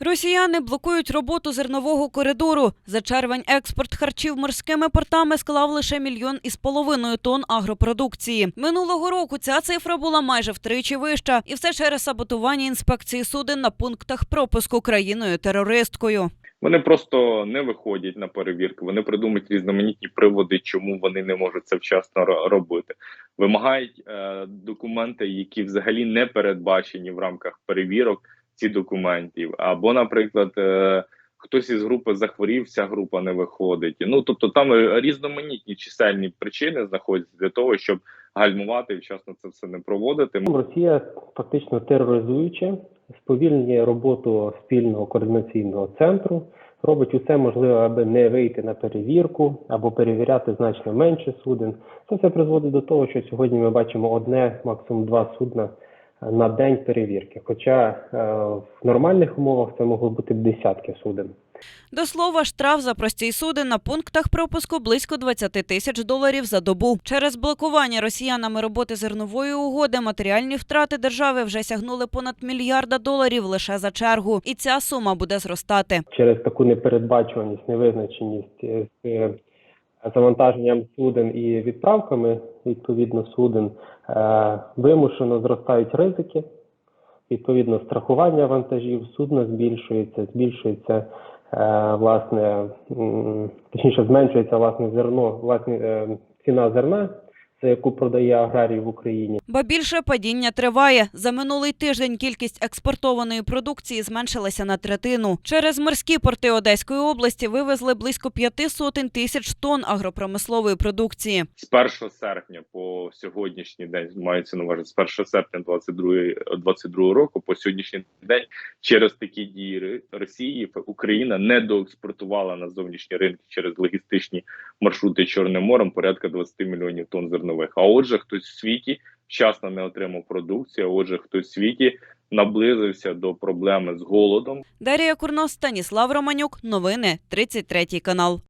Росіяни блокують роботу зернового коридору. За червень експорт харчів морськими портами склав лише мільйон із половиною тонн агропродукції. Минулого року ця цифра була майже втричі вища, і все через саботування інспекції суден на пунктах пропуску країною терористкою. Вони просто не виходять на перевірки. Вони придумують різноманітні приводи, чому вони не можуть це вчасно робити. Вимагають е, документи, які взагалі не передбачені в рамках перевірок ці документів. Або, наприклад, е, хтось із групи захворів, вся група не виходить. Ну тобто, там різноманітні чисельні причини знаходяться для того, щоб гальмувати і вчасно це все не проводити. Росія фактично тероризуючи, сповільнює роботу спільного координаційного центру, робить усе можливе, аби не вийти на перевірку або перевіряти значно менше суден. Це все призводить до того, що сьогодні ми бачимо одне, максимум два судна на день перевірки. Хоча е, в нормальних умовах це могло бути десятки суден. До слова, штраф за простій суден на пунктах пропуску близько 20 тисяч доларів за добу. Через блокування росіянами роботи зернової угоди матеріальні втрати держави вже сягнули понад мільярда доларів лише за чергу, і ця сума буде зростати. через таку непередбачуваність, невизначеність з е, завантаженням суден і відправками відповідно суден е, вимушено зростають ризики. Відповідно, страхування вантажів, судна збільшується, збільшується е, власне, точніше, зменшується власне зерно, власне е, ціна зерна, яку продає аграрій в Україні. Ба більше падіння триває. За минулий тиждень кількість експортованої продукції зменшилася на третину. Через морські порти Одеської області вивезли близько п'яти сотень тисяч тонн агропромислової продукції. з 1 серпня по сьогоднішній день мається на увазі з 1 серпня 22, 22 року по сьогоднішній день через такі дії Ри- Росії Україна не доекспортувала на зовнішні ринки через логістичні маршрути Чорним морем порядка 20 мільйонів тонн зернових. А отже, хтось в світі вчасно не отримав продукцію. а Отже, хтось в світі наблизився до проблеми з голодом. Дарія Курно, Станіслав Романюк. Новини 33 канал.